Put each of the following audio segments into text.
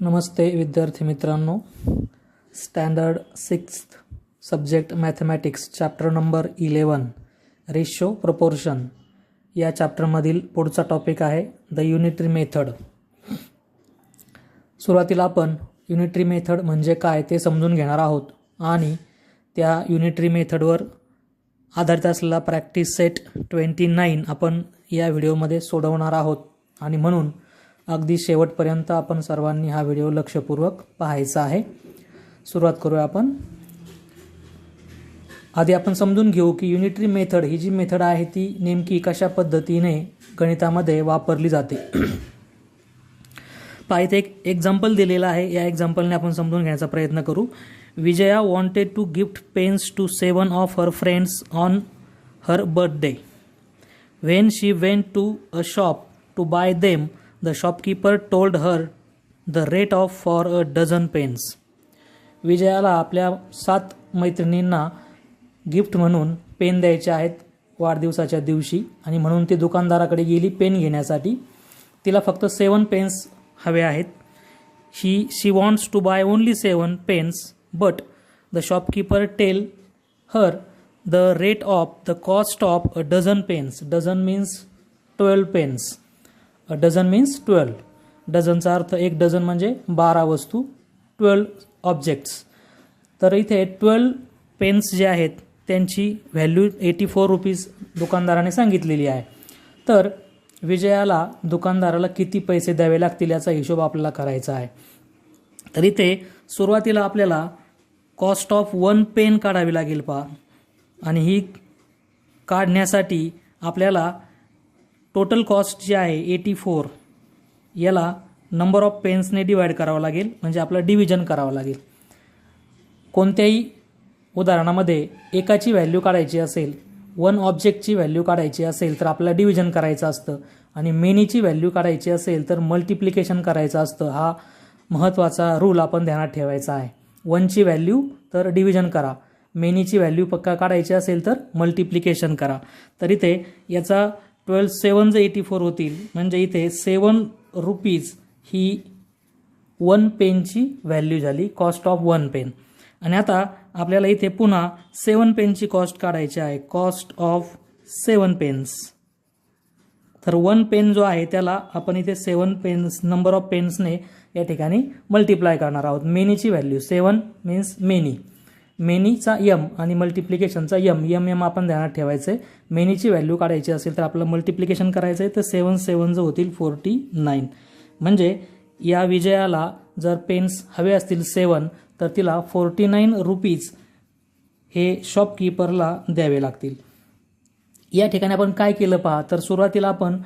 नमस्ते विद्यार्थी मित्रांनो. Standard six subject mathematics chapter number eleven ratio proportion या चॅप्टरमधील पुढचा टॉपिक आहे द युनिटरी मेथड सुरुवातीला आपण युनिटरी मेथड म्हणजे काय ते समजून घेणार आहोत आणि त्या युनिटरी मेथडवर आधारित असलेला प्रॅक्टिस सेट ट्वेंटी नाईन आपण या व्हिडिओमध्ये सोडवणार आहोत. आणि म्हणून अगदी शेवटपर्यंत आपण सर्वांनी हा व्हिडिओ लक्षपूर्वक पाहायचा आहे. सुरुवात करूया आपण. आधी आपण समजून घेऊ की युनिटरी मेथड ही जी मेथड आहे ती नेमकी कशा पद्धतीने गणितामध्ये वापरली जाते. पहा इथे एक एक्झाम्पल दिलेलं आहे. या एक्झाम्पलने आपण समजून घेण्याचा प्रयत्न करू. Vijaya wanted to gift pens to seven of her friends on her birthday when she went to a shop to buy them the shopkeeper told her the rate of for a dozen pens विजयाला आपल्या सात मैत्रिणींना gift म्हणून pen द्यायचे आहेत वाढदिवसाच्या दिवशी. आणि म्हणून ती दुकानदाराकडे गेली पेन घेण्यासाठी. तिला फक्त सेवन पेन्स हवे आहेत. ही she wants to buy only seven pens but the shopkeeper tell her the rate of the cost of a dozen pens dozen means twelve pens dozen means twelve डझनचा अर्थ एक डझन म्हणजे बारा वस्तू ट्वेल्व ऑब्जेक्ट्स तर इथे twelve pens जे आहेत त्यांची व्हॅल्यू एटी फोर रुपीज दुकानदाराने सांगितलेली आहे. तर विजयाला दुकानदाराला किती पैसे द्यावे लागतील याचा हिशोब आपल्याला करायचा आहे. तर इथे सुरुवातीला आपल्याला कॉस्ट ऑफ वन पेन काढावी लागेल पहा. आणि ही काढण्यासाठी आपल्याला टोटल कॉस्ट जी आहे एटी फोर याला नंबर ऑफ पेन्सने डिवाईड करावं लागेल म्हणजे आपलं डिव्हिजन करावं लागेल. कोणत्याही उदाहरणामध्ये एकाची व्हॅल्यू काढायची असेल वन ऑब्जेक्टची व्हॅल्यू काढायची असेल तर आपल्याला डिव्हिजन करायचं असतं. आणि मेनीची व्हॅल्यू काढायची असेल तर मल्टिप्लिकेशन करायचं असतं. हा महत्त्वाचा रूल आपण ध्यानात ठेवायचा आहे. वनची व्हॅल्यू तर डिव्हिजन करा. मेनीची व्हॅल्यू पक्का काढायची असेल तर मल्टिप्लिकेशन करा. तर इथे याचा twelve seven J eighty four होतील. म्हणजे इथे सेवन रुपीज ही वन पेनची व्हॅल्यू झाली कॉस्ट ऑफ वन पेन. आणि आता आपल्याला इथे पुन्हा सेवन पेनची कॉस्ट काढायची आहे कॉस्ट ऑफ सेवन पेन्स. तर वन पेन जो आहे त्याला आपण इथे सेवन पेन्स नंबर ऑफ पेन्सने या ठिकाणी मल्टिप्लाय करणार आहोत. मेनीची व्हॅल्यू सेवन मीन्स मेनी मेनीचा यम आणि मल्टिप्लिकेशनचा यम यम यम आपण ध्यानात ठेवायचं. आहे मेनीची व्हॅल्यू काढायची असेल तर आपलं मल्टिप्लिकेशन करायचं आहे तर सेवन सेवन जो होतील फोर्टी नाईन म्हणजे या विजयाला जर पेन्स हवे असतील सेवन तर तिला फोर्टी नाईन रुपीज हे शॉपकीपरला द्यावे लागतील. या ठिकाणी आपण काय केलं पहा तर सुरुवातीला आपण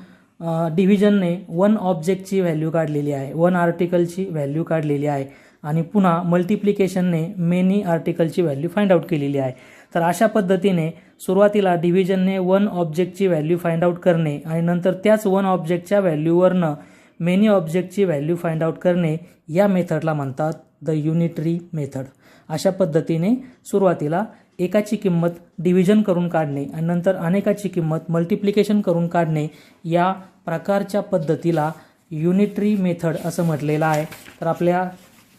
डिव्हिजनने वन ऑब्जेक्टची व्हॅल्यू काढलेली आहे वन आर्टिकलची व्हॅल्यू काढलेली आहे. आणि पुन्हा मल्टिप्लिकेशनने मेनी आर्टिकलची व्हॅल्यू फाइंड आउट केलेली आहे. तर अशा पद्धतीने सुरुवातीला डिव्हिजनने वन ऑब्जेक्टची व्हॅल्यू फाइंड आउट करणे आणि नंतर त्याच वन ऑब्जेक्टच्या व्हॅल्यूवरनं मेनी ऑब्जेक्टची व्हॅल्यू फाइंड आउट करणे या मेथडला म्हणतात द युनिटरी मेथड अशा पद्धतीने सुरुवातीला एकाची किंमत डिव्हिजन करून काढणे आणि नंतर अनेकाची किंमत मल्टिप्लिकेशन करून काढणे या प्रकारच्या पद्धतीला युनिटरी मेथड असं म्हटलेलं आहे. तर आपल्या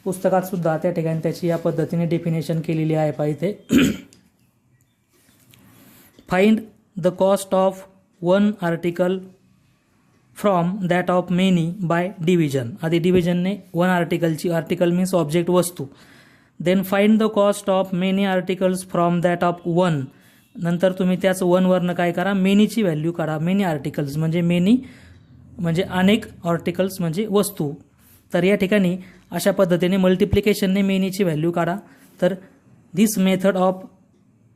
पुस्तकात सुद्धा त्या ठिकाणी त्याची या पद्धतीने डेफिनेशन केलेली आहे पहा इथे. Find the cost of one article from that of many by division आधी डिव्हिजनने वन आर्टिकलची आर्टिकल मीन्स ऑब्जेक्ट वस्तू. Then find the cost of many articles from that of one नंतर तुम्ही त्याच वनवरनं काय करा? मेनीची व्हॅल्यू काढा. मेनी आर्टिकल्स म्हणजे मेनी म्हणजे अनेक आर्टिकल्स म्हणजे वस्तू. तर या ठिकाणी अशा पद्धतीने मल्टिप्लिकेशनने मेनीची व्हॅल्यू काढा. तर this method of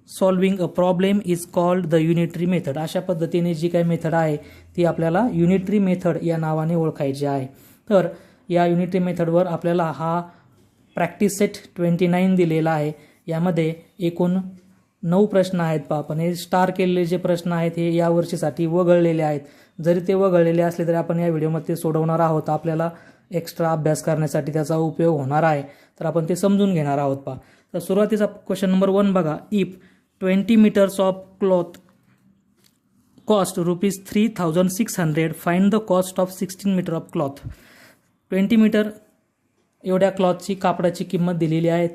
solving a problem is called the unitary method अशा पद्धतीने जी काही मेथड आहे ती आपल्याला युनिटरी मेथड या नावाने ओळखायची आहे. तर या युनिटरी मेथडवर आपल्याला हा प्रॅक्टिस सेट ट्वेंटी नाईन दिलेला आहे. यामध्ये एकूण नऊ प्रश्न आहेत पा पण हे स्टार केलेले जे प्रश्न आहेत हे या वर्षीसाठी वगळलेले आहेत. जरी ते वगळलेले असले तरी आपण या व्हिडिओमध्ये सोडवणार आहोत. आपल्याला एक्स्ट्रा अभ्यास करण्यासाठी त्याचा उपयोग होणार आहे. तर आपण ते समजून घेणार आहोत पा तर सुरुवातीचा क्वेश्चन नंबर वन बघा. If twenty metres of cloth cost rupees three thousand six hundred find the cost of sixteen metre of cloth twenty metre एवढ्या क्लॉथची कापडाची किंमत दिलेली आहे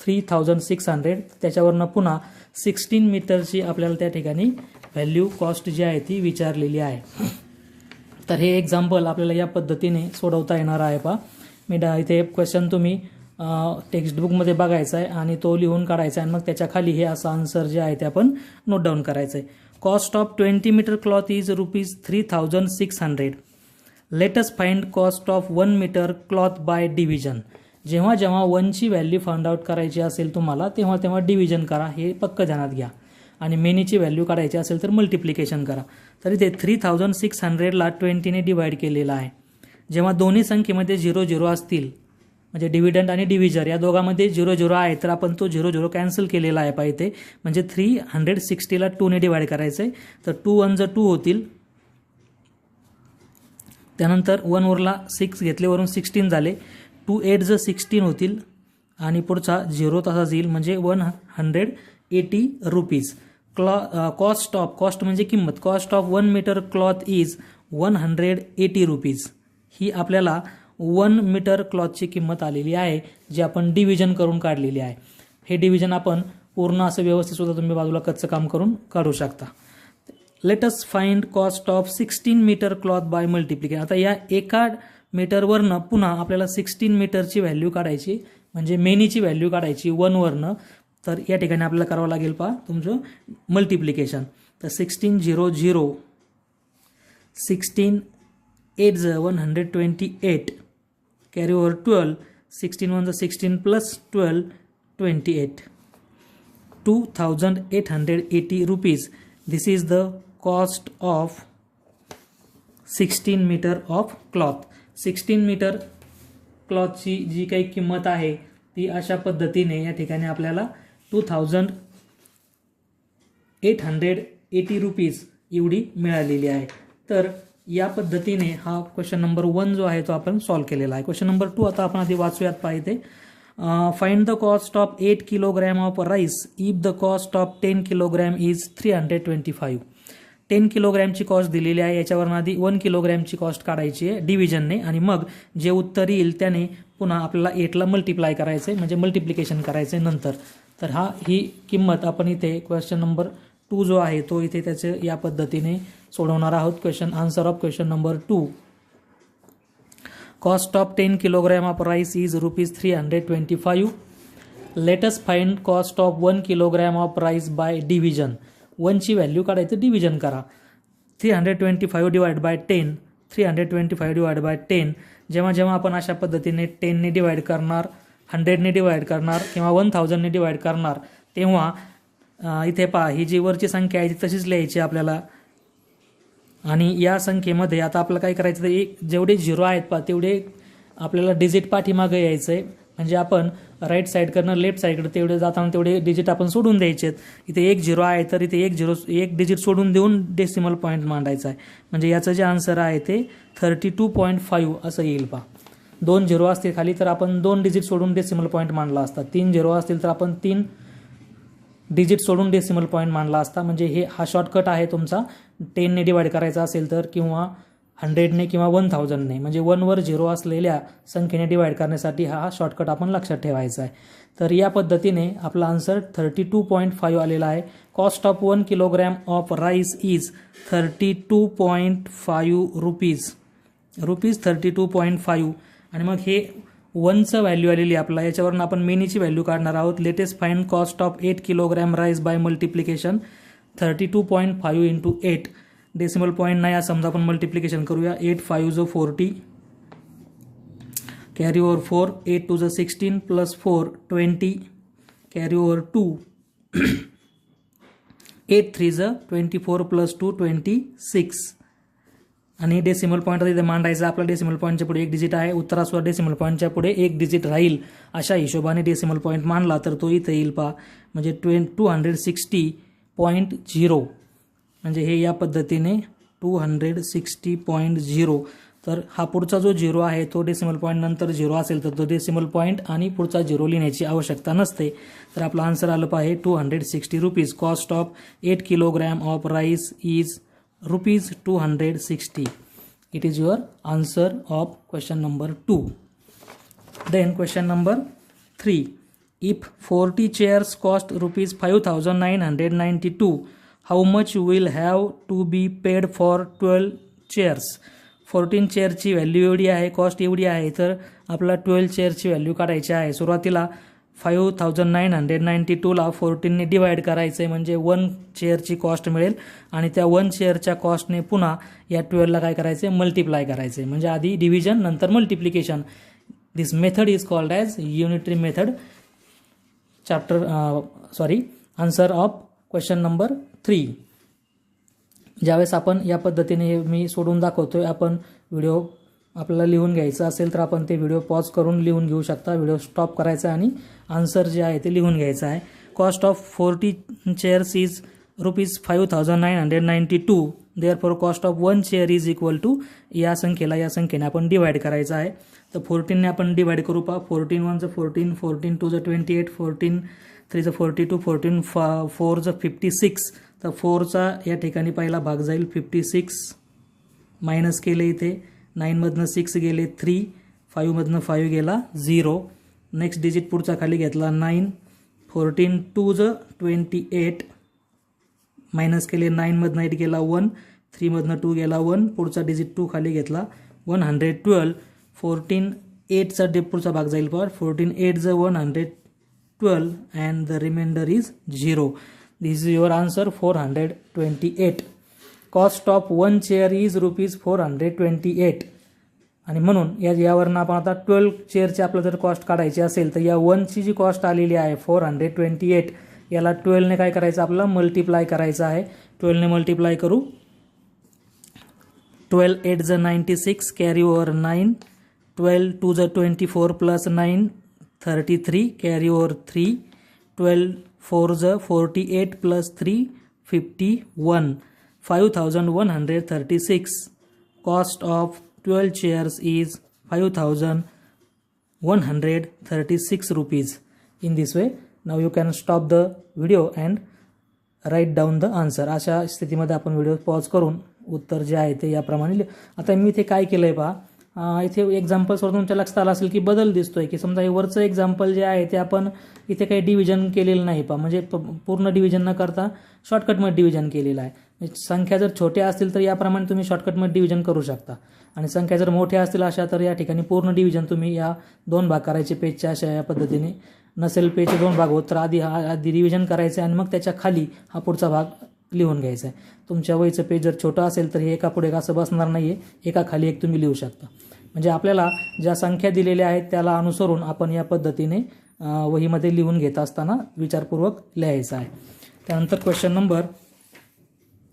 थ्री थाउजंड सिक्स हंड्रेड त्याच्यावरनं पुन्हा सिक्स्टीन मीटरची आपल्याला त्या ठिकाणी व्हॅल्यू कॉस्ट जी आहे ती विचारलेली आहे. तर हे एक्झाम्पल आपल्याला या पद्धतीने सोडवता येणार आहे पा मी डा इथे क्वेश्चन तुम्ही टेक्स्टबुकमध्ये बघायचा आहे आणि तो लिहून काढायचा आहे आणि मग त्याच्याखाली हे असं आन्सर जे आहे ते आपण नोट डाऊन करायचं आहे cost of twenty metre cloth is rupees three thousand six hundred let's find cost of one metre cloth by division जेव्हा जेव्हा वनची व्हॅल्यू फाइंड आउट करायची असेल तुम्हाला तेव्हा तेव्हा डिव्हिजन करा. हे पक्क ध्यानात घ्या. आणि मेनीची व्हॅल्यू काढायची असेल तर मल्टिप्लिकेशन करा. तर इथे थ्री थाउजंड सिक्स हंड्रेडला ट्वेंटीने डिवाईड केलेलं आहे. जेव्हा दोन्ही संख्येमध्ये झिरो झिरो असतील म्हणजे डिव्हिडंड आणि डिव्हिजर या दोघांमध्ये झिरो झिरो आहे तर आपण तो झिरो झिरो कॅन्सल केलेला आहे पाहिजे म्हणजे थ्री हंड्रेड सिक्स्टीला टूने डिवाईड करायचं आहे तर टू वन जर टू होतील त्यानंतर वन वरला सिक्स घेतल्यावरून सिक्स्टीन झाले. टू एट जर सिक्स्टीन होतील आणि पुढचा झिरो तसाच येईल म्हणजे one hundred eighty rupees cloth cost of cost म्हणजे किंमत. Cost of one metre cloth is one hundred eighty rupees ही आपल्याला वन मीटर क्लॉथची किंमत आलेली आहे जी आपण डिव्हिजन करून काढलेली आहे. हे डिव्हिजन आपण पूर्ण असं व्यवस्थित सुद्धा तुम्ही बाजूला कच्चं काम करून काढू शकता. Let's find cost of sixteen metre cloth by multiplication आता या एका मीटरवरनं पुन्हा आपल्याला सिक्स्टीन मीटरची व्हॅल्यू काढायची म्हणजे मेनीची व्हॅल्यू काढायची वनवरनं तर या ठिकाणी आपल्याला करावं लागेल पहा तुमचं मल्टिप्लिकेशन तर sixteen zero zero sixteen eight ज one hundred twenty eight carry over twelve sixteen one ज sixteen plus twelve twenty eight two thousand eight hundred eighty rupees this is the cost of sixteen metre of cloth sixteen metre क्लॉथची जी काही किंमत आहे ती अशा पद्धतीने या ठिकाणी आपल्याला two thousand eight hundred eighty rupees एवढी मिळालेली आहे. तर या पद्धतीने हा क्वेश्चन नंबर वन जो आहे तो आपण सॉल्व्ह केलेला आहे. क्वेश्चन नंबर टू आता आपण आधी वाचूयात पाहिजे. Find the cost of eight kilogram of rice if the cost of ten kilogram is three hundred twenty five ten किलोग्रॅमची कॉस्ट दिलेली आहे. याच्यावर आधी वन किलोग्रॅमची कॉस्ट काढायची आहे डिव्हिजनने आणि मग जे उत्तर येईल त्याने पुन्हा आपल्याला एटला मल्टिप्लाय करायचं आहे म्हणजे मल्टिप्लिकेशन करायचं आहे नंतर. तर हा ही किंमत आपण इथे क्वेश्चन नंबर टू जो आहे तो इथे त्याचे या पद्धतीने सोडवणार आहोत. Question answer of question number two cost of ten kilogram of rice is rupees three hundred twenty five let's find cost of one kilogram of rice by division वनची व्हॅल्यू काढायचं डिव्हिजन करा. Three hundred twenty five divide by ten three hundred twenty five divide by ten जेव्हा जेव्हा आपण अशा पद्धतीने टेनने divide करणार हंड्रेडने divide करणार किंवा वन थाउजंडने डिवाईड करणार तेव्हा इथे पहा ही जी वरची संख्या आहे ती तशीच लिहायची आपल्याला. आणि या संख्येमध्ये आता आपल्याला काय करायचं तर एक जेवढे झिरो आहेत पा तेवढे आपल्याला डिजिट पाठीमागे यायचं आहे. म्हणजे आपण राईट साईडकडनं लेफ्ट साईडकडे तेवढे जाताना तेवढे डिजिट आपण सोडून द्यायचे आहेत इथे एक झिरो आहे तर इथे एक झिरो एक डिजिट सोडून देऊन डेसिमल पॉईंट मांडायचा आहे. म्हणजे याचं जे आन्सर आहे ते थर्टी टू पॉईंट फाईव्ह असं येईल पा दोन झिरो असतील खाली तर आपण दोन डिजिट सोडून डेसिमल पॉईंट मांडला असता. तीन झिरो असतील तर आपण तीन डिजिट सोडून डेसिमल पॉईंट मांडला असता. म्हणजे हे हा शॉर्टकट आहे तुमचा. टेनने डिवाईड करायचा असेल तर किंवा हंड्रेडने किंवा वन थाउजंडने म्हणजे वनवर झिरो असलेल्या संख्येने डिवाईड करण्यासाठी हा शॉर्टकट आपण लक्षात ठेवायचा आहे. तर या पद्धतीने आपला answer thirty two point five आलेला आहे. Cost of one kilogram of rice is thirty two point five rupees rupees thirty two point five आणि मग हे वनचं व्हॅल्यू आलेली आपला याच्यावरून आपण मेनीची व्हॅल्यू काढणार आहोत. Let's find cost of eight kilogram rice by multiplication thirty two point five into eight decimal point नाही आज समजा आपण मल्टिप्लिकेशन करूया. एट फाईव्ह जो forty carry over four eight two ज sixteen plus four twenty carry over two eight three ज twenty four plus two twenty six आणि decimal point इथे मांडायचा आपला डेसिमल पॉईंटच्या पुढे एक डिजिट आहे उत्तरासवर डेसिमल पॉईंटच्या पुढे एक डिजिट राहील. अशा हिशोबाने डेसिमल पॉईंट मांडला तर तो इथे येईल पा म्हणजे twenty two hundred sixty point zero म्हणजे हे या पद्धतीने two hundred sixty point zero तर हा पुढचा जो झिरो आहे तो डेसिमल पॉईंट नंतर झिरो असेल तर तो डेसिमल पॉईंट आणि पुढचा झिरो लिहिण्याची आवश्यकता नसते. तर आपला आन्सर आलं पाहिजे two hundred sixty rupees cost of eight kilogram of rice is rupees 260 it is your answer of question number 2 Then question number 3. If 40 chairs cost rupees 5992, how much will have to be paid for 12 chairs? 14 चेअरची value एवढी आहे cost एवढी आहे तर आपल्याला twelve चेअरची value काढायची आहे सुरुवातीला five thousand nine hundred ninety टूला फोर्टीनने डिवाईड करायचं आहे म्हणजे वन चेअरची कॉस्ट मिळेल. आणि त्या वन चेअरच्या कॉस्टने पुन्हा या ट्वेल्वला काय करायचं आहे मल्टिप्लाय करायचं आहे म्हणजे आधी डिव्हिजन नंतर multiplication this method is called as unitary method chapter sorry answer of question number three ज्यावेळेस आपण या पद्धतीने मी सोडून दाखवतोय आपण व्हिडिओ आपल्याला लिहून घ्यायचं असेल तर आपण ते व्हिडिओ पॉज करून लिहून घेऊ शकता. व्हिडिओ स्टॉप करायचा आणि आन्सर जे आहे ते लिहून घ्यायचं आहे. Cost of forty chairs is rupees five thousand nine hundred ninety two therefore cost of one chair is equal to या संख्येला या संख्येने आपण डिवाईड करायचं आहे. तर फोर्टीनने आपण डिवाईड करू पा फोर्टीन वनचं फोर्टीन फोर्टीन टूचं ट्वेंटी एट फोर्टीन थ्रीचं फोर्टी टू फोर्टीन फा फोरचं फिफ्टी सिक्स तर फोरचा या ठिकाणी पहिला भाग जाईल फिफ्टी सिक्स मायनस केले इथे. नाईनमधनं सिक्स गेले थ्री फाईव्हमधनं फाईव्ह गेला झिरो नेक्स्ट डिजिट पुढचा खाली घेतला नाईन फोर्टीन टू ज ट्वेंटी एट मायनस केले नाईनमधनं एट गेला वन थ्रीमधनं टू गेला वन पुढचा डिजिट टू खाली घेतला वन हंड्रेड ट्वेल्व फोर्टीन एटचा डे पुढचा भाग जाईल पर फोर्टीन एट ज one hundred twelve and the remainder is zero this is your answer four hundred twenty eight cost of one chair is rupees four hundred twenty eight आणि म्हणून या यावरनं आपण आता ट्वेल्व चेअरची आपल्याला जर कॉस्ट काढायची असेल तर या वनची जी कॉस्ट आलेली आहे फोर हंड्रेड ट्वेंटी एट याला ट्वेल्वने काय करायचं? आपल्याला मल्टिप्लाय करायचं आहे. ट्वेल्वने मल्टिप्लाय करू. ट्वेल्व एट ज ninety six carry over nine twelve two ज twenty four plus nine thirty three carry over three twelve four ज forty eight plus three fifty one five thousand one hundred thirty six. Cost of 12 chairs is 5136 rupees. In this way now you can stop the video and write down the answer अशा स्थितीमध्ये आपण video pause करून उत्तर जे आहे ते याप्रमाणे आता मी इथे काय केलं आहे पहा इथे एक्झाम्पल्सवर तुमच्या लक्षात आलं असेल की बदल दिसतोय की समजा हे वरचं एक्झाम्पल जे आहे ते आपण इथे काही डिव्हिजन केलेलं नाही पहा. म्हणजे प- पूर्ण डिव्हिजन न करता शॉर्टकटमध्ये डिव्हिजन केलेलं आहे. म्हणजे संख्या जर छोट्या असतील तर याप्रमाणे तुम्ही शॉर्टकटमध्ये डिव्हिजन करू शकता. आणि संख्या जर मोठ्या असतील अशा तर या ठिकाणी पूर्ण डिव्हिजन तुम्ही या दोन भाग करायचे पेजच्या अशा या पद्धतीने. नसेल पेजचे दोन भाग होत तर आधी हा आधी डिव्हिजन करायचं आहे आणि मग त्याच्याखाली हा पुढचा भाग लिहून घ्यायचा आहे. तुमच्या वयचं पेज जर छोटं असेल तर हे एका पुढे एक असं बसणार नाही आहे एका खाली एक तुम्ही लिहू शकता. म्हणजे आपल्याला ज्या संख्या दिलेल्या आहेत त्याला अनुसरून आपण या पद्धतीने वहीमध्ये लिहून घेत असताना विचारपूर्वक लिहायचं आहे. त्यानंतर question number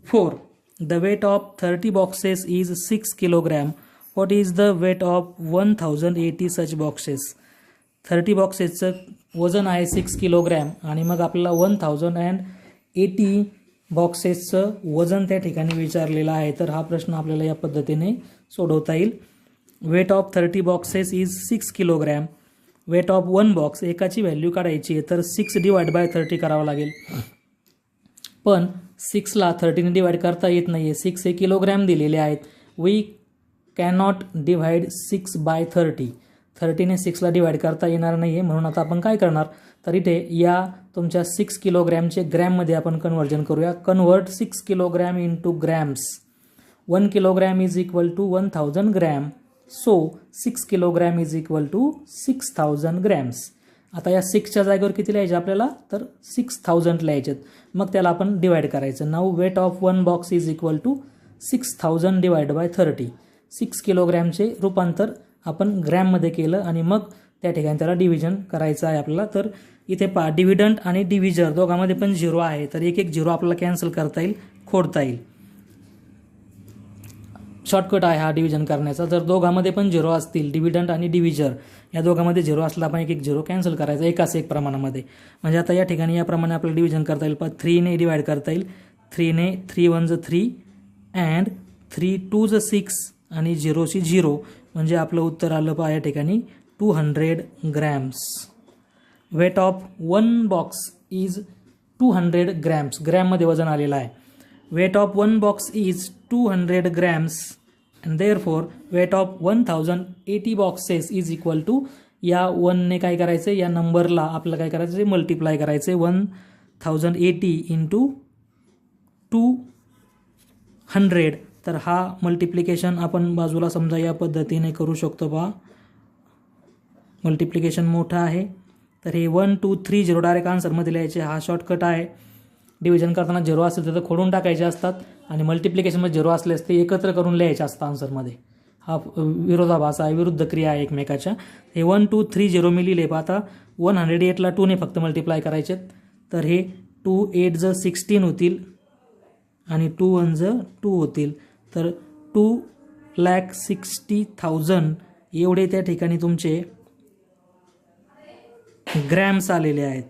four the weight of thirty boxes is six kilogram what is the weight of one thousand eighty such boxes thirty बॉक्सेसचं वजन आहे सिक्स किलोग्रॅम आणि मग आपल्याला वन थाउजंड अँड एटी बॉक्सेसचं वजन त्या ठिकाणी विचारलेलं आहे. तर हा प्रश्न आपल्याला या पद्धतीने सोडवता येईल. Weight of thirty boxes is six kilogram weight of one box एकाची व्हॅल्यू काढायची आहे तर सिक्स डिवाइड बाय थर्टी करावं लागेल. पण सिक्सला थर्टीने डिवाइड करता येत नाही आहे सिक्स हे किलोग्रॅम दिलेले आहेत. We cannot divide six by thirty थर्टीने सिक्सला डिवाइड करता येणार नाही आहे म्हणून आता आपण काय करणार? तर इथे या तुमच्या सिक्स किलोग्रॅमचे ग्रॅममध्ये आपण कन्वर्जन करूया. Convert six kilogram into grams one kilogram is equal to one thousand gram so six kilogram is equal to six thousand grams आता या सिक्सच्या जागेवर किती लिहायचे आपल्याला? तर सिक्स थाउजंड लिहायचे मग त्याला आपण डिवाइड करायचं. Now weight of one box is equal to six thousand divide by thirty six किलोग्रॅमचे रूपांतर आपण ग्रॅममध्ये केलं आणि मग त्या ठिकाणी त्याला डिव्हिजन करायचं आहे आपल्याला. तर इथे पा डिव्हिडंट आणि डिव्हिजर दोघांमध्ये पण झिरो आहे. तर एक एक झिरो आपल्याला कॅन्सल करता येईल खोडता येईल. शॉर्टकट आहे हा डिव्हिजन करण्याचा. जर दोघांमध्ये पण झिरो असतील डिव्हिडंट आणि डिव्हिजर या दोघांमध्ये झिरो असला आपण एक एक झिरो कॅन्सल करायचा एकाच एक प्रमाणामध्ये. म्हणजे आता या ठिकाणी याप्रमाणे आपल्याला डिव्हिजन करता येईल. पण थ्रीने डिवाईड करता येईल. थ्रीने थ्री वन ज थ्री अँड थ्री टू ज सिक्स आणि झिरोशी झिरो म्हणजे आपलं उत्तर आलं पहा या ठिकाणी two hundred grams weight of one box is two hundred grams ग्रॅममध्ये वजन आलेलं आहे. Weight of one box is two hundred grams therefore therefore weight of one thousand eighty boxes is equal to या वनने काय करायचं? या नंबरला आपल्याला काय करायचं? आहे मल्टिप्लाय करायचं. आहे one thousand eighty into two hundred तर हा मल्टिप्लिकेशन आपण बाजूला समजा या पद्धतीने करू शकतो बा. मल्टिप्लिकेशन मोठं आहे. तर हे one two three zero direct आन्सरमध्ये लिहायचे. हा शॉर्टकट आहे. डिव्हिजन करताना झिरो असेल तर खोडून टाकायचे असतात आणि मल्टिप्लिकेशनमध्ये झिरो असले असते एकत्र करून लिहायचे असतात आन्सरमध्ये हा विरोधाभास आहे विरुद्ध क्रिया आहे एकमेकाच्या. हे वन टू थ्री झिरो मी लिहिले पण आता वन हंड्रेड एटला टूने फक्त मल्टिप्लाय करायचे तर हे टू एट जर सिक्स्टीन होतील आणि टू वन जर टू होतील तर टू लॅक सिक्स्टी थाउजंड एवढे त्या ठिकाणी तुमचे ग्रॅम्स आलेले आहेत.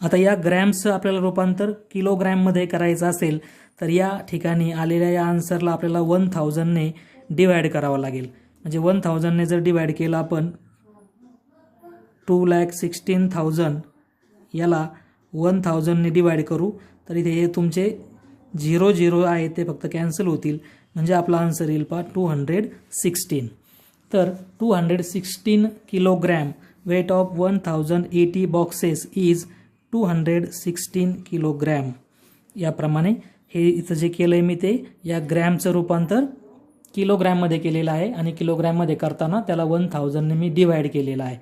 आता या ग्रॅम्सचं आपल्याला रूपांतर किलोग्रॅममध्ये करायचं असेल तर या ठिकाणी आलेल्या या आन्सरला आपल्याला वन थाउजंडने डिवाईड करावं लागेल. म्हणजे वन थाउजंडने जर डिवाईड केलं आपण टू लॅक सिक्स्टीन थाउजंड याला वन थाउजंडने डिवाईड करू तर इथे हे तुमचे झिरो झिरो आहे ते फक्त कॅन्सल होतील. म्हणजे आपला आन्सर येईल पा टू हंड्रेड सिक्स्टीन तर two hundred sixteen kilogram weight of one thousand eighty boxes is two hundred sixteen kilogram याप्रमाणे हे इथं जे केलं आहे मी ते या ग्रॅमचं रूपांतर किलोग्रॅममध्ये केलेलं आहे आणि किलोग्रॅममध्ये करताना त्याला वन थाउजंडने मी डिवाईड केलेलं आहे.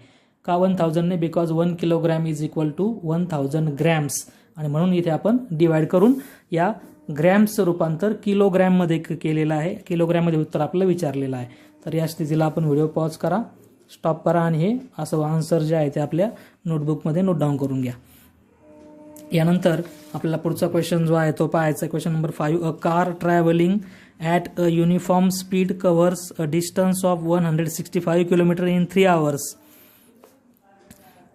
का one थाउजंडने because one kilogram is equal to one thousand grams आणि म्हणून इथे आपण डिवाईड करून या ग्रॅम्सचं रूपांतर किलोग्रॅममध्ये क- केलेलं आहे. किलोग्रॅममध्ये उत्तर आपल्याला विचारलेलं आहे. तर या स्थितीला आपण व्हिडिओ पॉज करा स्टॉप करा आणि हे असं आन्सर जे आहे ते आपल्या नोटबुकमध्ये नोट डाऊन करून घ्या. यानंतर आपल्याला पुढचा क्वेश्चन जो आहे तो पाहायचा question number five a car travelling at a uniform speed covers a distance of one hundred sixty five kilometre in three hours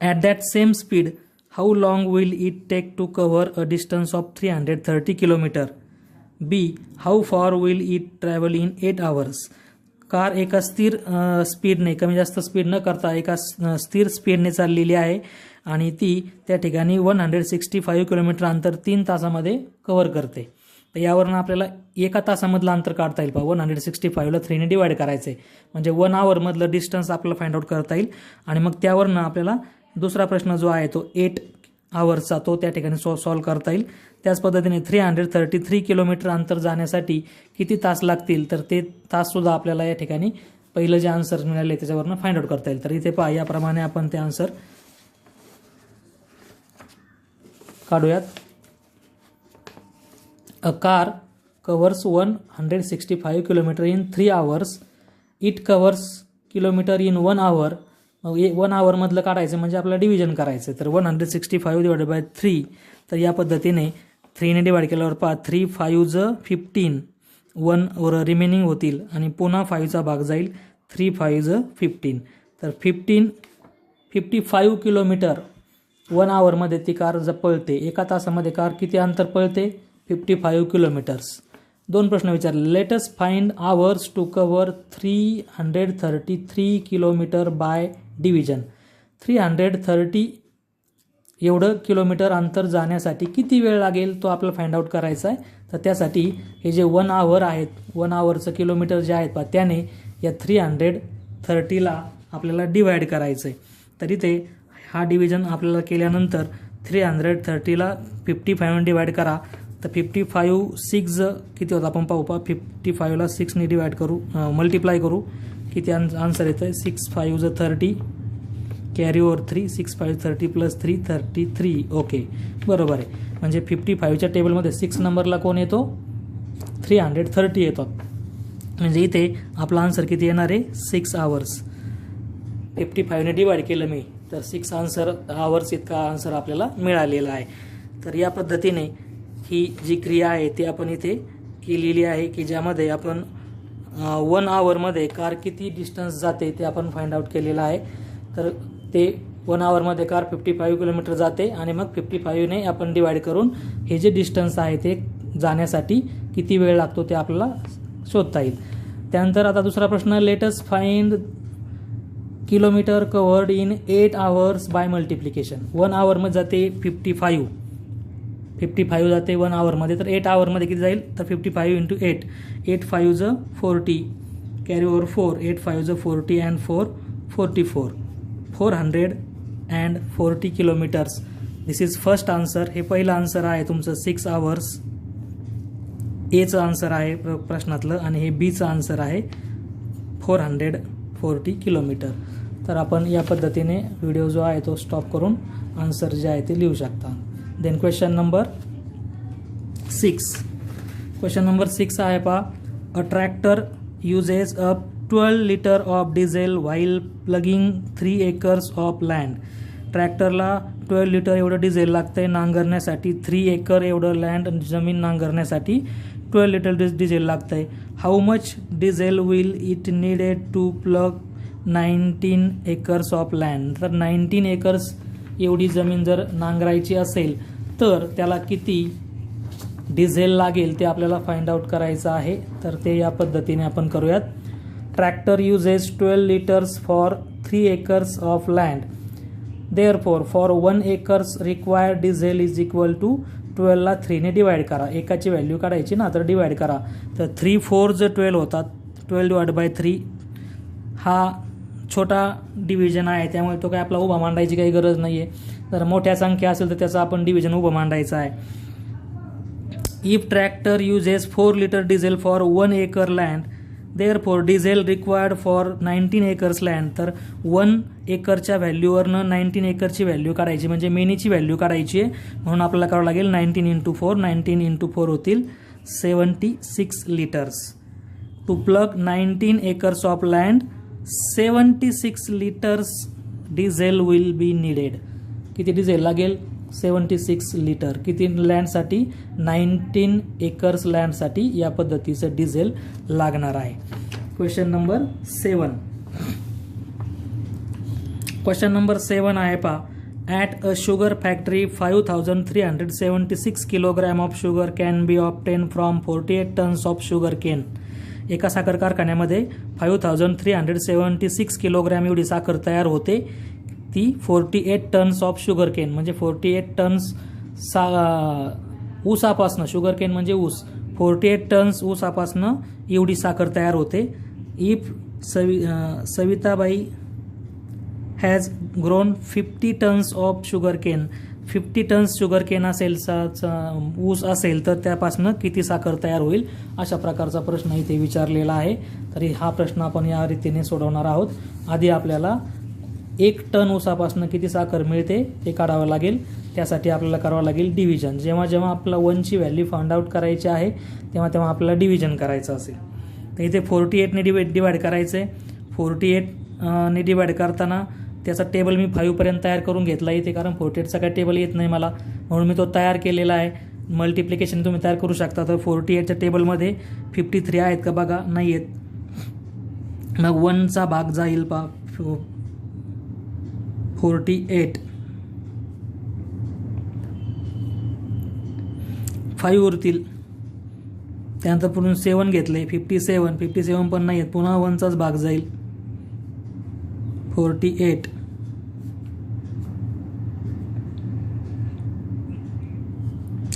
at that same speed how long will it take to cover a distance of three hundred thirty kilometre b how far will it travel in eight hours car एका स्थिर स्पीडने कमी जास्त speed न करता एका स्थिर स्पीडने चाललेली आहे. आणि ती त्या ठिकाणी one hundred sixty five kilometre अंतर तीन तासामध्ये कव्हर करते. तर यावरून आपल्याला एका तासामधलं अंतर काढता येईल पहा. वन हंड्रेड सिक्स्टी फाईव्हला थ्रीने डिवाईड करायचं आहे म्हणजे वन आवरमधलं डिस्टन्स आपल्याला फाइंड आउट करता येईल. आणि मग त्यावरनं आपल्याला दुसरा प्रश्न जो आहे तो एट आवर्सचा तो त्या ठिकाणी सॉ सॉल्व करता येईल. त्याच पद्धतीने three hundred thirty three kilometre अंतर जाण्यासाठी किती तास लागतील तर ते ताससुद्धा आपल्याला या ठिकाणी पहिलं जे आन्सर मिळाले त्याच्यावरनं फाइंड आउट करता येईल. तर इथे पहा याप्रमाणे आपण ते आन्सर काढूयात. A car covers one hundred sixty five kilometre in three hours it covers kilometre in one hour मग वन आवरमधलं काढायचं म्हणजे आपल्याला डिव्हिजन करायचं तर one hundred sixty five divided by three तर या पद्धतीने थ्रीने डिवाईड केल्यावर पहा थ्री फाईव्ह ज फिफ्टीन वन वर रिमेनिंग होतील आणि पुन्हा फाईव्हचा भाग जाईल थ्री फाईव्ह ज फिफ्टीन तर fifteen fifty five kilometre one आवरमध्ये ती कार ज पळते एका तासामध्ये कार किती अंतर पळते? फिफ्टी फाईव्ह किलोमीटर्स दोन प्रश्न विचारले. Let's find hours to cover three hundred thirty three kilometre by division three hundred thirty एवढं किलोमीटर अंतर जाण्यासाठी किती वेळ लागेल? तो आपल्याला फाइंड आउट करायचा आहे. तर त्यासाठी हे जे वन आवर आहेत वन आवरचं किलोमीटर जे आहेत पहा त्याने या थ्री हंड्रेड थर्टीला आपल्याला डिवाईड करायचं आहे तर इथे हा डिव्हिजन आपल्याला केल्यानंतर थ्री हंड्रेड थर्टीला फिफ्टी फाईव्ह डिवाईड करा. तर फिफ्टी फाईव्ह सिक्स किती होतं आपण पाहू पा फिफ्टी फाईव्हला सिक्सने डिवाईड करू मल्टिप्लाय करू. किती आन्सर येतं आहे सिक्स फाईव्ह ज thirty carry over three six five thirty plus three thirty three okay बरोबर आहे. म्हणजे फिफ्टी फाईव्हच्या टेबलमध्ये सिक्स नंबरला कोण येतो? थ्री हंड्रेड थर्टी येतो. म्हणजे इथे आपला आन्सर किती येणार आहे? सिक्स आवर्स फिफ्टी फाईव्हने डिवाईड केलं मी. तर सिक्स आन्सर आवर्स इतका आन्सर आपल्याला मिळालेला आहे. तर या पद्धतीने ही जी क्रिया आहे ती आपण इथे केलेली आहे की ज्यामध्ये आपण वन आवरमध्ये कार किती डिस्टन्स जाते ते आपण फाइंड आउट केलेलं आहे. तर ते वन आवरमध्ये कार फिफ्टी फाईव्ह किलोमीटर जाते आणि मग फिफ्टी फाईव्हने आपण डिवाईड करून हे जे डिस्टन्स आहे ते जाण्यासाठी किती वेळ लागतो ते आपल्याला शोधता येईल. त्यानंतर आता दुसरा प्रश्न let's find kilometre covered in eight hours by multiplication. One आवरमध्ये जाते फिफ्टी फाईव्ह फिफ्टी फाईव्ह जाते वन आवरमध्ये तर एट आवरमध्ये किती जाईल? तर fifty five into eight eight five ज forty carry over four eight five ज forty and four forty four four hundred and forty kilometres this is first answer हे पहिलं आन्सर आहे तुमचं सिक्स आवर्स एचं आन्सर आहे प्र- प्रश्नातलं आणि हे बीचं आन्सर आहे फोर हंड्रेड फोर्टी किलोमीटर तर आपण या पद्धतीने व्हिडिओ जो आहे तो स्टॉप करून आन्सर जे आहे ते लिहू शकता. Then question number six question number six आहे पहा. A tractor uses a twelve litre of diesel while plugging three acres of land ट्रॅक्टरला ट्वेल्व लिटर एवढं डिझेल लागतंय नांगरण्यासाठी थ्री एकर एवढं लँड जमीन नांगरण्यासाठी ट्वेल्व लिटर डिझ डिझेल लागतंय. How much diesel will it needed to plug nineteen acres of land. तर नाईन्टीन एकर्स एवढी जमीन जर नांगरायची असेल तर त्याला किती डिझेल लागेल ते आपल्याला फाइंड आउट करायचं आहे. तर ते या पद्धतीने आपण करूयात. Tractor uses twelve litres for three acres of land therefore for one acres required diesel is equal to ट्वेल्वला थ्रीने डिवाईड करा. एकाची व्हॅल्यू काढायची ना तर डिवाईड करा. तर थ्री फोर जर ट्वेल्व होतात. ट्वेल्व डिवाइड बाय थ्री हा छोटा डिव्हिजन आहे त्यामुळे तो काय आपला उभा मांडायची काही गरज नाही आहे जर मोठ्या संख्या असेल तर त्याचा आपण डिव्हिजन उभं मांडायचं आहे. If tractor uses four litre diesel for one acre land therefore diesel required for nineteen acres land तर वन एकरच्या व्हॅल्यूवरनं नाईन्टीन एकरची व्हॅल्यू काढायची म्हणजे मेनीची व्हॅल्यू काढायची आहे. म्हणून आपल्याला करावं लागेल nineteen into four nineteen into four होतील seventy six litres to plough nineteen acres of land seventy six litres diesel will be needed किती डिझेल लागेल? सेवन्टी सिक्स लिटर किती लँडसाठी नाईन्टीन एकर्स लँडसाठी या पद्धतीचं डिझेल लागणार आहे. Question number seven question number seven आहे पा at a sugar factory five thousand three hundred seventy six kilogram of sugar can be obtain from forty eight tons of sugar cane एका साखर कारखान्यामध्ये five thousand three hundred seventy six kilogram एवढी साखर तयार होते. ती forty eight tons of sugar cane म्हणजे forty eight tonnes सा ऊसापासनं शुगर केन म्हणजे ऊस. फोर्टी एट टन्स ऊसापासनं एवढी साखर तयार होते. If Savi Savitabai has grown fifty tons of sugar cane fifty tons sugar cane असेल चा- ऊस असेल तर त्यापासून किती साखर तयार होईल अशा प्रकारचा प्रश्न इथे विचारलेला आहे. तरी हा प्रश्न आपण या रीतीने सोडवणार आहोत. आधी आपल्याला एक टन ऊसापासून किती साखर मिळते ते काढावं लागेल. त्यासाठी आपल्याला करावं लागेल डिव्हिजन जेव्हा जेव्हा आपला वनची व्हॅल्यू फाइंड आउट करायची आहे तेव्हा तेव्हा आपल्याला डिव्हिजन करायचं असेल. तर इथे फोर्टी एटने डिवाइड डिवाईड करायचं आहे फोर्टी एटने डिवाईड करताना त्याचा टेबल मी फाईव्हपर्यंत तयार करून घेतला इथे कारण फोर्टी एटचा काय टेबल येत नाही मला. म्हणून मी तो तयार केलेला आहे. मल्टिप्लिकेशन तुम्ही तयार करू शकता. तर फोर्टी एटच्या टेबलमध्ये फिफ्टी थ्री आहेत का बघा नाही आहेत मग वनचा भाग जाईल पा फोर्टी एट फाईव्ह उरतील त्यानंतर पुढून सेवन घेतले फिफ्टी सेवन फिफ्टी सेवन पण नाही आहेत पुन्हा वनचाच भाग जाईल. Forty eight.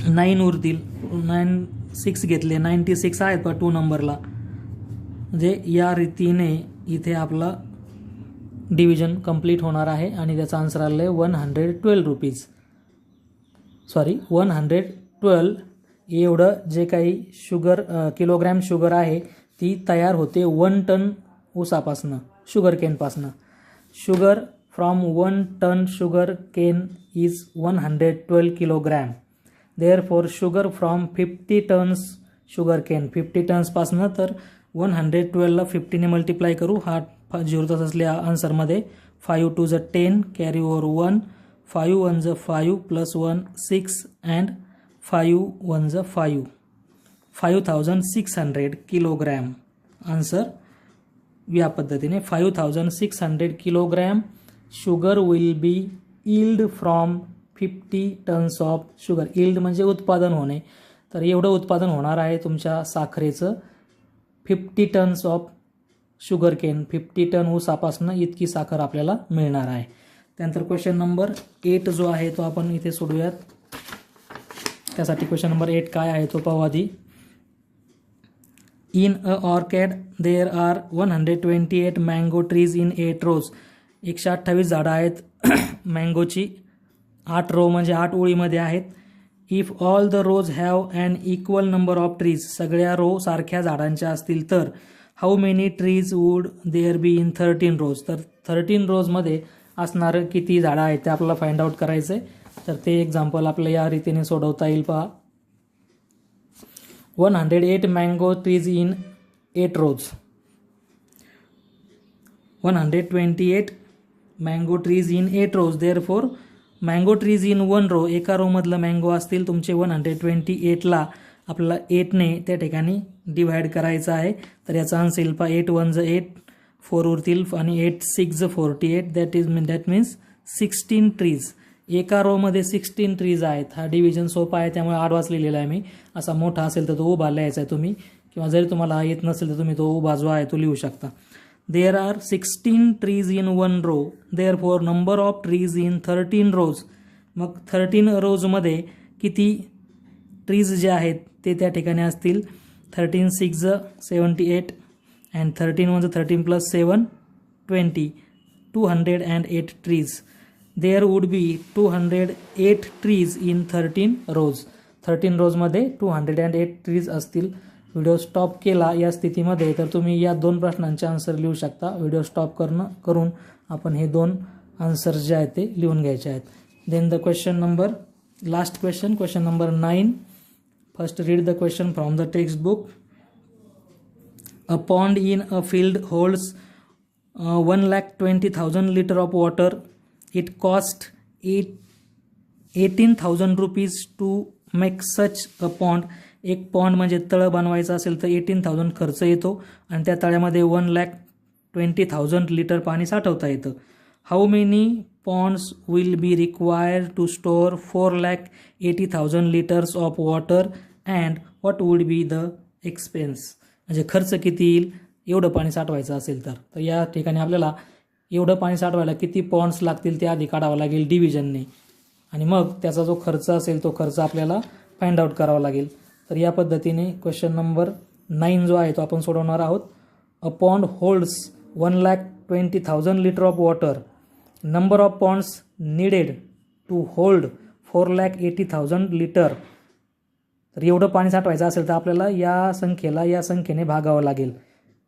नाईन उरतील. नाईन सिक्स घेतले. नाईन्टी सिक्स आहेत पण टू नंबरला म्हणजे या रीतीने इथे आपला डिव्हिजन कंप्लीट होणार आहे आणि त्याचा आन्सर आलेला आहे one hundred twelve rupees sorry one hundred twelve एवढं जे काही शुगर किलोग्रॅम शुगर आहे ती तयार होते वन टन ऊसापासनं sugar केनपासनं sugar from one ton sugar cane is one hundred twelve kilogram therefore sugar from fifty tons sugar cane fifty टन्सपासनं तर one hundred ट्वेल्वला फिफ्टीने मल्टिप्लाय करू. हा झिरो तास असल्या आन्सरमध्ये फायू टू ज ten carry over one five one ज five plus one six and five one ज five five thousand six hundred kilogram answer या पद्धतीने five thousand six hundred kilogram sugar will be yield from fifty tons of sugar yield म्हणजे उत्पादन होणे. तर एवढं उत्पादन होणार आहे तुमच्या साखरेचं. Fifty tons of sugar cane fifty ton ऊसापासनं इतकी साखर आपल्याला मिळणार आहे. त्यानंतर क्वेश्चन नंबर एट जो आहे तो आपण इथे सोडूयात. त्यासाठी क्वेश्चन नंबर एट काय आहे तो पाहू आधी. In a orchard there are one hundred twenty eight mango trees in eight rows एकशे अठ्ठावीस झाडं आहेत. मँगोची आठ रो म्हणजे आठ ओळीमध्ये आहेत. If all the rows have an equal number of trees सगळ्या रो सारख्या झाडांच्या असतील तर how many trees would there be in thirteen rows तर थर्टीन रोजमध्ये असणारं किती झाडं आहेत ते आपल्याला फाइंड आउट करायचं आहे तर ते एक्झाम्पल आपल्या या रीतीने सोडवता येईल पहा. One hundred eight mango trees in eight rows one hundred twenty eight mango trees in eight rows therefore mango trees in one row एका रोमधलं मँगो असतील तुमचे वन हंड्रेड ट्वेंटी एटला आपल्याला एटने त्या ठिकाणी डिव्हाइड करायचं आहे. तर याचा आन्सर येईल पा एट वन ज एट फोर उरतील आणि एट सिक्स ज forty eight that is mean that means sixteen trees एका रोमध्ये सिक्स्टीन ट्रीज आहेत. हा डिव्हिजन सोपा आहे त्यामुळे आडवाच लिहिलेला आहे मी. असा मोठा असेल तर तो उभा लिहायचा आहे तुम्ही. किंवा जरी तुम्हाला येत नसेल तर तुम्ही तो उभा जो आहे तो लिहू शकता. There are sixteen trees in one row therefore number of trees in thirteen rows मग थर्टीन रोजमध्ये किती ट्रीज जे आहेत ते त्या ठिकाणी असतील. Thirteen six seventy eight and thirteen one thirteen plus seven twenty two hundred and eight trees there would be two hundred eight trees in thirteen rows thirteen रोजमध्ये two hundred and eight trees असतील. Video stop केला या स्थितीमध्ये तर तुम्ही या दोन प्रश्नांचे answer लिहू शकता. व्हिडिओ स्टॉप करणं करून आपण हे दोन आन्सर्स जे आहेत ते लिहून घ्यायचे आहेत. Then the question number last question question number nine first read the question from the textbook a pond in a field holds one lakh twenty thousand litre of water It cost eight, 18,000 rupees to make such a pond एक pond म्हणजे तळं बनवायचं असेल तर eighteen thousand खर्च येतो आणि त्या तळ्यामध्ये one lakh twenty thousand litre पाणी साठवता येतं. How many ponds will be require to store four lakh eighty thousand litres of water and what would be the expense म्हणजे खर्च किती येईल? एवढं पाणी साठवायचं असेल तर. तर या ठिकाणी आपल्याला एवढं पाणी साठवायला किती पॉन्ड्स लागतील ते आधी काढावं लागेल डिव्हिजनने आणि मग त्याचा जो खर्च असेल तो खर्च आपल्याला फाइंड आउट करावा लागेल. तर या पद्धतीने क्वेश्चन नंबर नाईन जो आहे तो आपण सोडवणार आहोत. A pond holds one lakh twenty thousand litre of water number of ponds needed to hold four lakh eighty thousand litre तर एवढं पाणी साठवायचं असेल तर आपल्याला या संख्येला या संख्येने भागावं लागेल.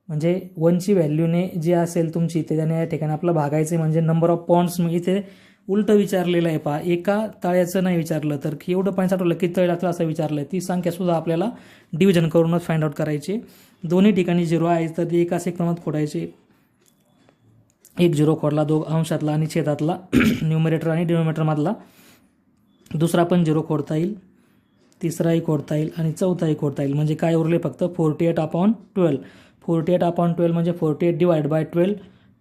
म्हणजे वनची व्हॅल्यूने जी असेल तुमची ते त्याने या ठिकाणी आपलं भागायचे म्हणजे नंबर ऑफ पॉन्ड्स इथे उलटं विचारलेलं आहे पहा. एका तळ्याचं नाही विचारलं तर की एवढं पाणी साठवलं किती तळे लागतं असं विचारलं आहे ती संख्यासुद्धा आपल्याला डिव्हिजन करूनच फाइंड आउट करायची दोन्ही ठिकाणी झिरो आहे तर ते एकाच एक क्रमात खोडायचे एक झिरो खोडला दो अंशातला आणि छेदातला न्युमिरेटर आणि डिनोमिनेटरमधला दुसरा पण झिरो खोडता येईल. तिसराही खोडता येईल आणि चौथाही खोडता येईल. म्हणजे काय उरले फक्त? Forty eight upon twelve forty eight upon twelve म्हणजे forty eight divide by twelve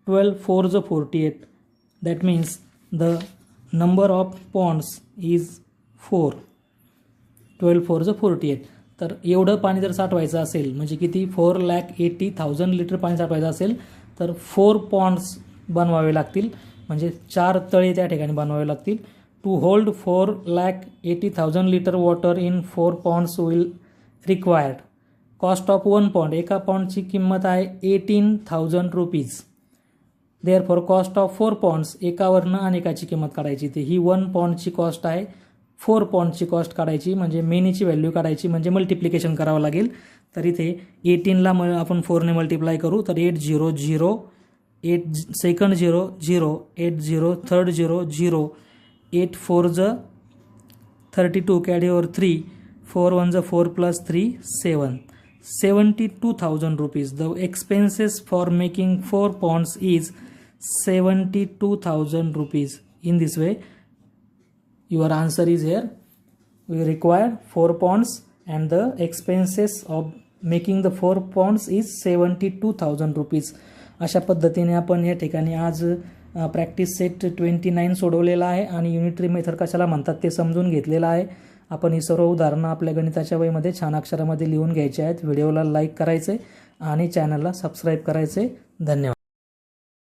twelve four ज forty eight that means the number of ponds is four twelve four ज फोर्टी एट. तर एवढं पाणी जर साठवायचं असेल म्हणजे किती? Four lakh eighty thousand litre पाणी साठवायचं असेल तर फोर पॉन्ड्स बनवावे लागतील. म्हणजे चार तळे त्या ठिकाणी बनवावे लागतील. To hold four lakh eighty thousand litre water in four ponds will required cost of one pond एका पॉन्डची किंमत आहे eighteen thousand rupees. Therefore cost of four ponds एकावरनं अनेकाची किंमत काढायची. ते ही वन पॉन्डची कॉस्ट आहे. फोर पॉन्डची कॉस्ट काढायची म्हणजे मेनीची व्हॅल्यू काढायची म्हणजे मल्टिप्लिकेशन करावं लागेल. तर इथे एटीनला म आपण फोरने मल्टिप्लाय करू तर eight zero zero eight second zero zero eight zero third zero zero eight four ज thirty two carry over three four one ज four plus three seven seventy two thousand rupees the expenses for making four ponds is seventy two thousand rupees in this way your answer is here is require four require and the expenses of making the four the four ponds is 72000 rupees. अशा पद्धतीने आपण या ठिकाणी आज practice set twenty nine सोडवलेला आहे आणि unitary method कशाला म्हणतात ते समजून घेतलेलं आहे. आपण ही सर्व उदाहरणं आपल्या गणिताच्या वयमध्ये छान अक्षरामध्ये लिहून घ्यायचे आहेत. व्हिडिओला लाईक करायचे आणि चॅनलला सबस्क्राईब करायचे धन्यवाद.